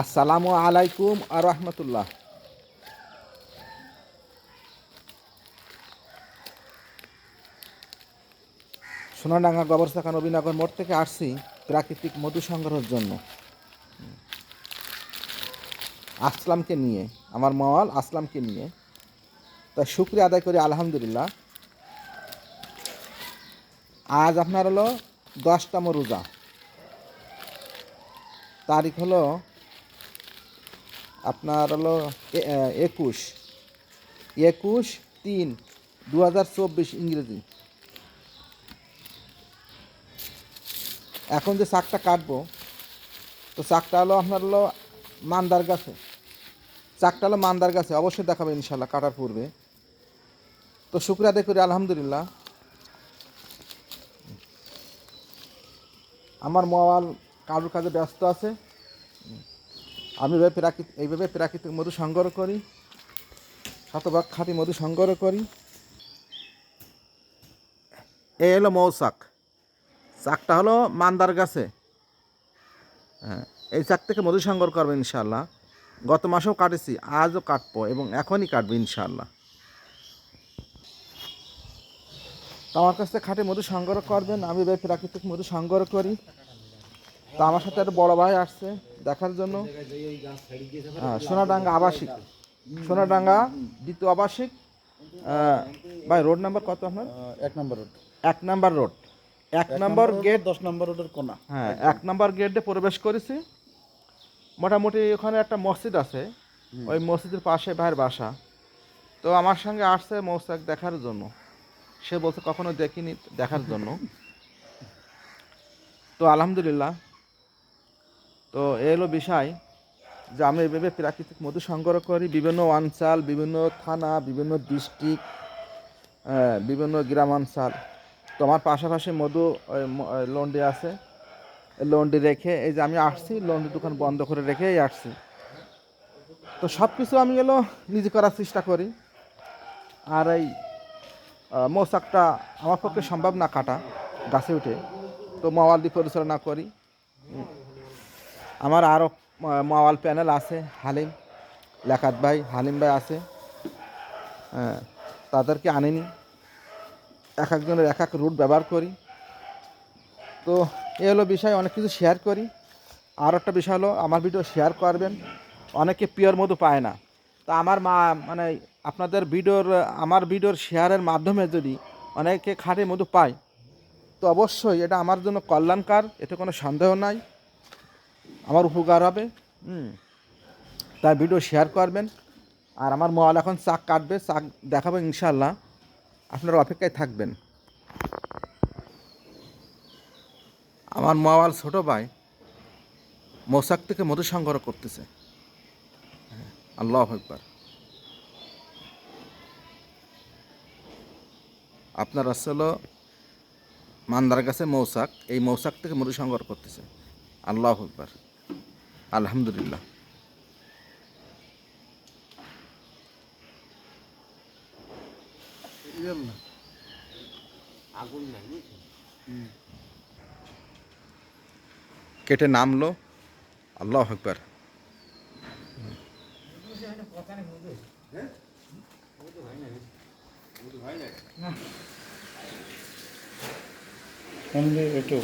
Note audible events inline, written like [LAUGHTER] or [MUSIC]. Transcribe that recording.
আসসালামু আলাইকুম আর রহমতুল্লাহ। সোনাডাঙ্গা গবরসাখা নবীনগর মোড় থেকে আসছি প্রাকৃতিক মধু সংগ্রহের জন্য। আসলামকে নিয়ে, আমার মাওয়াল আসলামকে নিয়ে। তা শুক্রিয়া আদায় করি, আলহামদুলিল্লাহ। আজ আপনার হলো দশতম রোজা। তারিখ হলো আপনার হলো একুশ। একুশ তিন দু হাজার চব্বিশ ইংরেজি। এখন যে শাকটা কাটবো, তো শাকটা হলো আপনার হলো মান্দার গাছে। চাকটা হলো মান্দার গাছে, অবশ্যই দেখাবে ইনশাল্লাহ কাটার পূর্বে। তো শুক্রিয়া আদায় করি, আলহামদুলিল্লাহ। আমার মোবাইল কারোর কাজে ব্যস্ত আছে। আমি এভাবে প্রাকৃতিক এইভাবে প্রাকৃতিক মধু সংগ্রহ করি, শতভাগ খাঁটি মধু সংগ্রহ করি। এই হলো মৌচাক। চাকটা হলো মান্দার গাছে। হ্যাঁ এই চাক থেকে মধু সংগ্রহ করব ইনশাল্লাহ গত মাসেও কাটেছি, আজও কাটবো এবং এখনই কাটবো ইনশাল্লাহ তো আমার কাছ থেকে খাঁটি মধু সংগ্রহ করবেন, আমি প্রাকৃতিক মধু সংগ্রহ করি। তো আমার সাথে একটা বড় ভাই আসছে দেখার জন্য। হ্যাঁ সোনাডাঙ্গা আবাসিক। সোনাডাঙ্গা দ্বিতীয় আবাসিক। ভাই রোড নাম্বার কত আপনার? এক নম্বর রোড। এক নাম্বার রোড। এক নাম্বার গেট দশ নম্বর রোডের কোনা। হ্যাঁ এক নাম্বার গেটে প্রবেশ করেছি। মোটামুটি ওখানে একটা মসজিদ আছে। ওই মসজিদের পাশে ভাইয়ের বাসা। তো আমার সঙ্গে আসছে মৌসাক দেখার জন্য। সে বলছে কখনো দেখিনি দেখার জন্য। [LAUGHS] তো আলহামদুলিল্লাহ তো এ হলো বিষয় যে আমি এভাবে প্রাকৃতিক মধু সংগ্রহ করি, বিভিন্ন অঞ্চল, বিভিন্ন থানা, বিভিন্ন ডিস্ট্রিক্ট বিভিন্ন গ্রামাঞ্চল। তো আমার পাশাপাশি মধু লন্ডি আছে। লন্ডি রেখে, এই যে আমি আসছি লন্ডি দোকান বন্ধ করে রেখেই আসছি। তো সব কিছু আমি এলো নিজে করার চেষ্টা করি। আর এই মৌচাকটা আমার পক্ষে সম্ভব না কাটা, গাছে উঠে। তো মাওয়াল দিয়ে পরিচালনা করি। আমার আরও মাওয়াল প্যানেল আছে হালিম লেখাত ভাই হালিম ভাই আছে হ্যাঁ, তাদেরকে আনিনি। এক একজনের এক এক রুট ব্যবহার করি। তো এ হলো বিষয় অনেক কিছু শেয়ার করি। আর একটা বিষয় হলো আমার ভিডিও শেয়ার করবেন। অনেকে পিওর মধু পায় না। তা আমার মা মানে আপনাদের ভিডিওর আমার ভিডিওর শেয়ারের মাধ্যমে যদি অনেকে খাঁটি মধু পায় তো অবশ্যই এটা আমার জন্য কল্যাণকার এতে কোনো সন্দেহ নাই। আমার উপকার হবে। তাই ভিডিও শেয়ার করবেন। আর আমার মোবাইল এখন চাক কাটবে, চাক দেখাবো ইনশাল্লাহ আপনারা অপেক্ষায় থাকবেন। আমার মোবাইল ছোট ভাই মৌসাক থেকে মধু সংগ্রহ করতেছে। আল্লাহ একবার আপনার আসলে মান্দার গাছে মৌসাক, এই মৌসাক থেকে মধু সংগ্রহ করতেছে। আল্লাহ একবার আলহামদুলিল্লাহ কেটে নামলো আল্লাহ একবার একটু